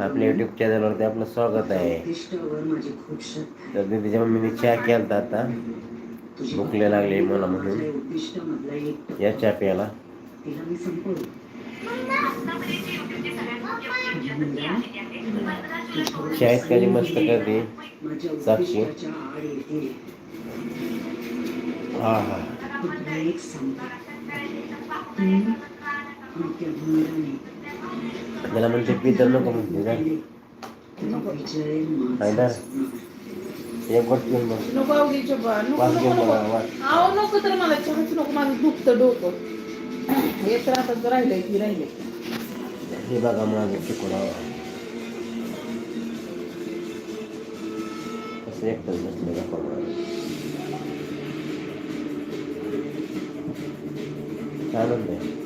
आपल्या युट्यूब चॅनलवरती आपलं स्वागत आहे. तर दीदीच्या मम्मीने चहा केला आता भुकले लागले मला म्हणून. या चहा प्यायला. चहा इतका मस्त करते. साक्षी. हा हा. त्याला म्हणते पितर नको म्हणते का फ़ायदा एक गोट घेऊन बघ नको आवडीच्या बा नको वास नको नको वास आहो नको तर मला चहाच नको माझं दुखतं डोकं एक राहतात राहिलंय की राहिले हे। बघा माझं चिकून कसं एकटंच बसले गप्पा मारत. आनंद आहे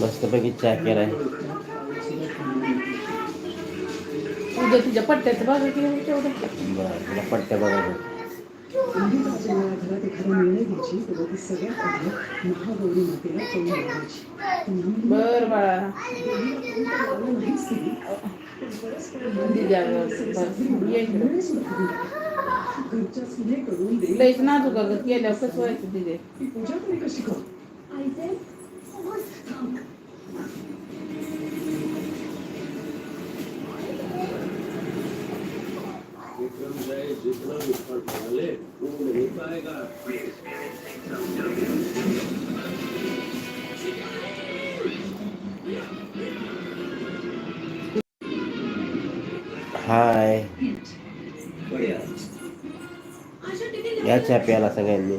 मस्तपैकी चहा केलाय. उद्या तुझ्या पट्ट्याचं बघा की तेवढं. बरं तुला पट्ट्या बघायचं बर बाळा. लईच नाजूक अगं केल्यावर कसं व्हायचं तिथे? जितना विफल डाले वो नहीं पाएगा हाय या चहा प्यायला सगळ्यांनी.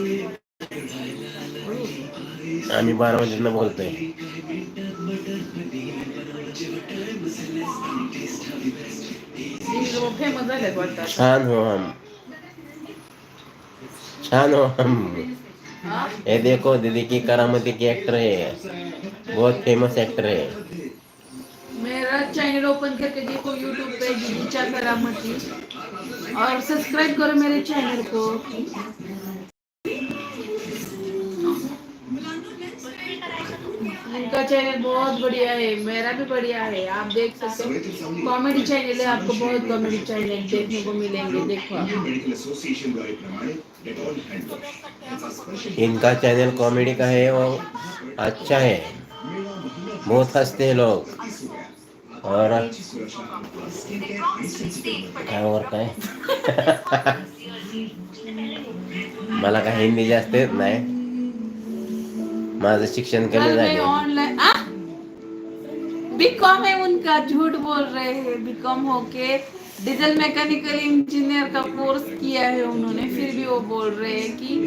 आम्ही बोलतोय फ़ेमस झाल्यात वाटतं छान हो हम। छान हो हम। ये देखो दीदी की करामती की एक्टर है। बहुत फ़ेमस एक्टर है। मेरा चैनल ओपन करके देखो यूट्यूब पे दीदी चा करामती। और सब्सक्राइब करो मेरे चैनल को। इनका चैनल बहुत बढ़िया है मेरा भी बढ़िया है आप देख सकते हो। कॉमेडी चैनल है आपको बहुत कॉमेडी चैनल देखने को मिलेंगे देखो इनका चैनल कॉमेडी का है वो अच्छा है। बहुत हँसते हैं लोग। और काय और काय मला काय हिंदी जास्त येत नाही माझं शिक्षण कमी झाले बीकॉम है उनका झूठ बोल रहे हैं बीकॉम होके डीजल मैकेनिकल इंजीनियर का कोर्स किया है उन्होंने फिर भी वो बोल रहे हैं कि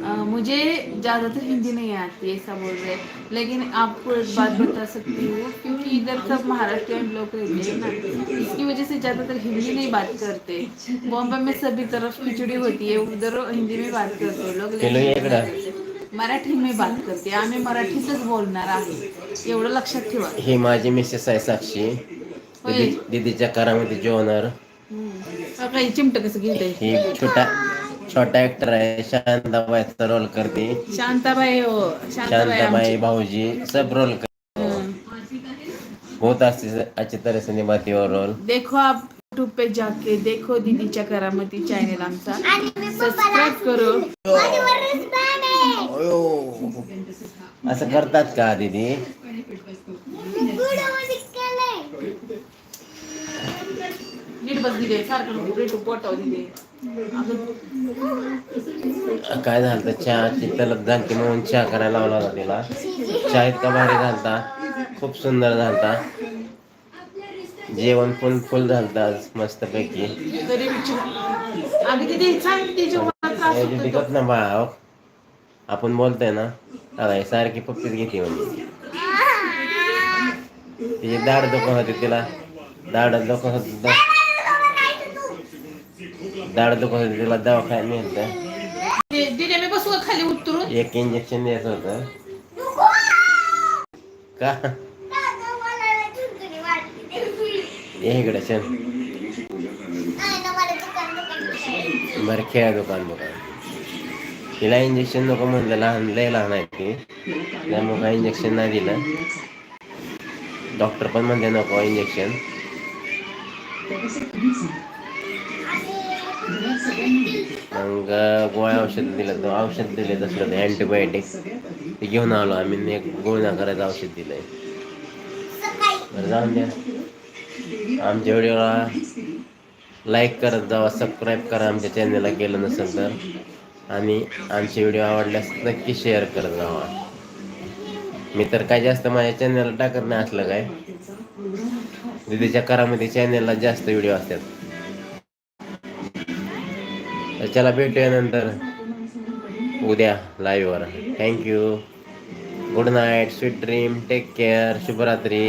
अ, मुझे ज़्यादातर हिंदी नहीं आती ऐसा बोल रहे हैं लेकिन आपको एक बात बता सकती हूँ क्योंकि इधर सब महाराष्ट्रियन लोग रहते हैं ना इसकी वजह से ज़्यादातर हिंदी नहीं बात करते बॉम्बे में सभी तरफ़ खिचड़ी होती है उधर हिंदी में बात करते हैं लोग. मराठी में बात करते. आम्ही मराठीतच बोलणार आहे. एवढं लक्षात ठेवा. ही माझी मिसेस आहे साक्षी. दीदी दीदीच्या करामध्ये ओनर हम्म. काही चिमट कसं घेते ही छोटा छोटा ऍक्टर आहे. शांताबाईचा रोल करते. शांताबाई हो. शांताबाई शांताबाई आमची. भाऊजी सब रोल करते हम्म. बहुत अच्छी अच्छी तरह से निभाती है वो रोल देखो आप यूट्यूब पे जाके देखो दीदीच्या करामती चॅनल आमचा. सबस्क्राईब करो. असं करतात का दीदी? काय झालं चहा तलप झालती म्हणून चहा करायला लावला तिला. चहा इतका भारी घालता खूप सुंदर झालता. जेवण पण फुल झालत आज मस्त पैकी ना भाव आपण बोलतोय ना, आता हे सारखी पप्पीच घेते म्हणजे तिची दाढ दुखत होती तिला. दाढ दुखत होती दाढ दुखत होती तिला दवाखान्यात नेलं का खाली उतरून एक इंजेक्शन द्यायचं होतं. का? इकडे चल. खेळा दुकान दुकान तिला इंजेक्शन नको म्हणलं लहान लय लहान आहे ती. त्यामुळे काय इंजेक्शन नाही दिलं. डॉक्टर पण म्हणते नको इंजेक्शन मग गोळ्या औषध दिलं तर औषध दिले तसलं ते अँटीबायोटिक ते घेऊन आलो आम्ही एक गोळ्या करायचं औषध दिलंय. बरं जाऊन द्या. आमच्या व्हिडिओला लाईक करत जावा सबस्क्राईब करा आमच्या चॅनलला केलं नसेल तर. आणि आमचे व्हिडिओ आवडल्यास नक्की शेअर करत जावा मी तर काय जास्त माझ्या चॅनलला टाकत नाही असलं काय. दिदीच्या करामध्ये चॅनलला जास्त व्हिडिओ असतात. तर चला भेटूया नंतर. उद्या लाईव्हवर thank you good night sweet dream take care शुभरात्री.